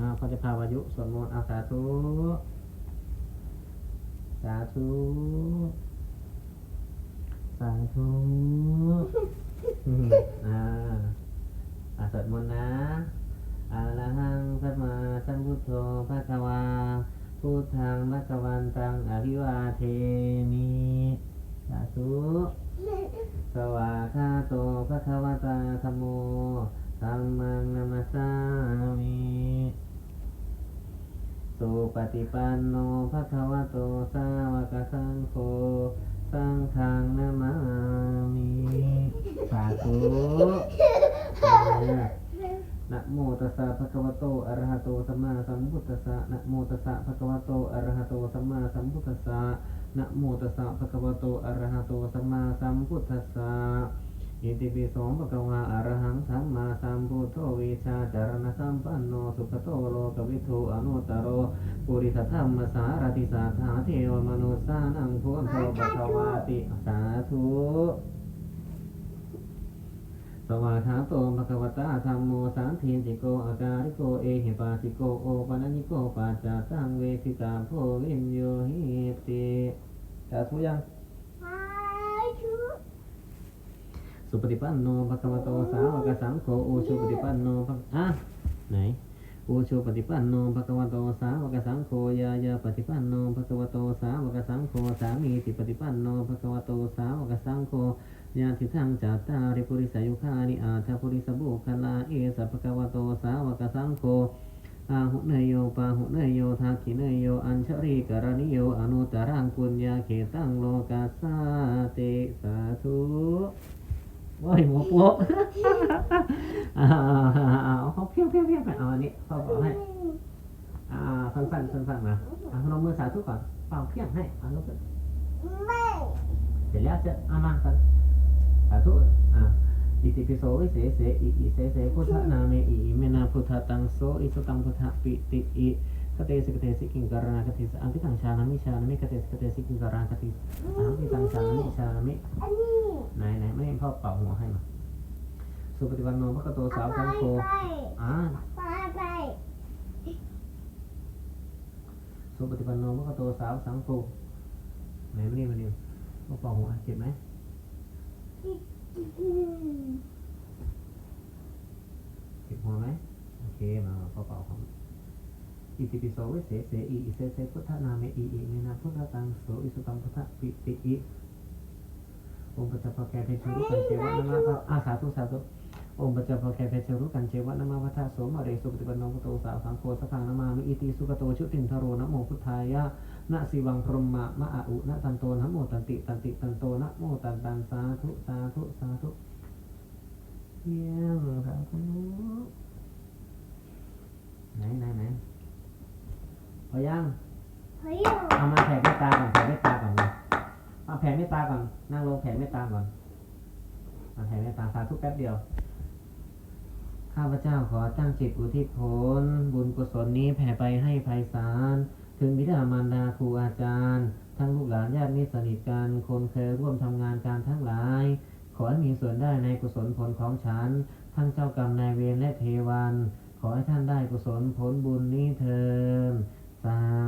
อ่าพระเจ้าพาวายุสวดมนต์อาสาธุ สาธุ สาธุอืมอ่าอาสวดมนต์นะอะระหังสัมมาสัมพุทโธภะคะวาพุทธังภะคะวันตังอภิวาเทมิสาธุสวาคาโตภะคะวตาธัมโมธัมมังนัมสสา ฏิปันโนภะคะวะโตสาวกสังโฆสังฆังนามามิสาธุนะโมตัสสะภะคะวะโตอะระหะโตสัมมาสัมพุทธัสสะนะโมตัสสะภะคะวะโตอะระหะโตสัมมาสัมพุทธัสสะนะโมตัสสะภะคะวะโตอะระหะโตสัมมาสัมพุทธัสสะ อิติปิโสภะคะวะอะระหังสัมมาสัมพุทโธวิชาจารณสัมปันโนสุขโตโลกวิทูอนุตตโรปุริสธรรมสารติสาธาเทวมนุสานังพุทโธปะคะวาติสาธุสวาขาโตภะคะวตาธัมโมสันทิติโกอาการิโกเอหิปัสสิโกโอปนัญญิโกปัจจาตังเวทิตาโพวินโยหิติสาธุยัง สุปฏิปันโนภะคะวะโตสาวกสังโฆอุชุปฏิปันโนภะอะไหนอุชุปฏิปันโนภะคะวะโตสาวกสังโฆยายาปฏิปันโนภะคะวะโตสาวกสังโฆสามีติปฏิปันโนภะคะวะโตสาวกสังโฆญาติทังจัตตาริปุริสายุคานิอาทาปุริสบุคลาเอสัพพะคะวะโตสาวกสังโฆอาหุเนยโยปาหุเนยโยทาคิเนยโยอัญชริกรณิโยอนุตตรังปุญญาเขตังโลกัสสาติสาธุ โอ้ยหัวโป๊ะอ่าเขาเพี้ยวเพี้ยวเพี้ยวไปเอาอันนี้เขาบอกให้อ่าสั้นสั้นสั้นสั้นมาอ่าลงมือสาธุก่อนเป่าเพี้ยงให้อ่าลุกขึ้นเสร็จแล้วจะเอามากันสาธุอ่าอิติปิโสวิเศษเสอิอิเสเสพุทธนาเมอิอิเมนาพุทธตังโสอิสุตังพุทธปิติอิ คเตสิกเตสิกิงการนาคติสอัมพิตังชานามิชานามิคเตสิกเตสิกิงการนาคติอัมพิตังชานามิชานามิไหนไหนไม่ให้พ่อเป่าหัวให้มาสุปฏิปันโนพระกโตสาวสังโฆอ่าสุปฏิปันโนพระกโตสาวสังโฆไหนมานี่มานี่พ่อเป่าหัวเจ็บไหมเจ็บหัวไหมโอเคมาพ่อเป่าของ อิติปิโสวิเศษเสอิอิเสเสพุทธนาเมอิอิเมนาพุทธตังโสอิสุตังพุทธปิติอิองค์ปัจจพแกเพชรุกันเจวะนามาพระอาสาธุสาธุองค์ปัจจพแกเพชรุกันเจวะนามาวัฏโสมะเรสุปฏิปันโนกโตสาวสังโฆสพังนามามิอิติสุกโตชุตินทโรนะโมพุทธายะนะสิวังพรหมะมะอาอุนะตันโตนะโมตันติตันติตันโตนะโมตันตันสาธุสาธุสาธุเยี่ยมสาธุนไหนไหน พอยังเอามาแผ่เมตตาก่อนแผ่เมตตาก่อนเลยเอาแผ่เมตตาก่อนนั่งลงแผ่เมตตาก่อนเอาแผ่เมตตาสาธุแป๊บเดียวข้าพเจ้าขอตั้งจิตอุทิศผลบุญกุศลนี้แผ่ไปให้ไพศาลถึงบิดามารดาครูอาจารย์ ทั้งลูกหลานญาติมิตรสนิทกันคนเคยร่วมทำงานการทั้งหลาย ขอให้มีส่วนได้ในกุศลผลของฉัน ทั้งเจ้ากรรมนายเวรและเทวัน ขอให้ท่านได้กุศลผลบุญนี้เทิน ส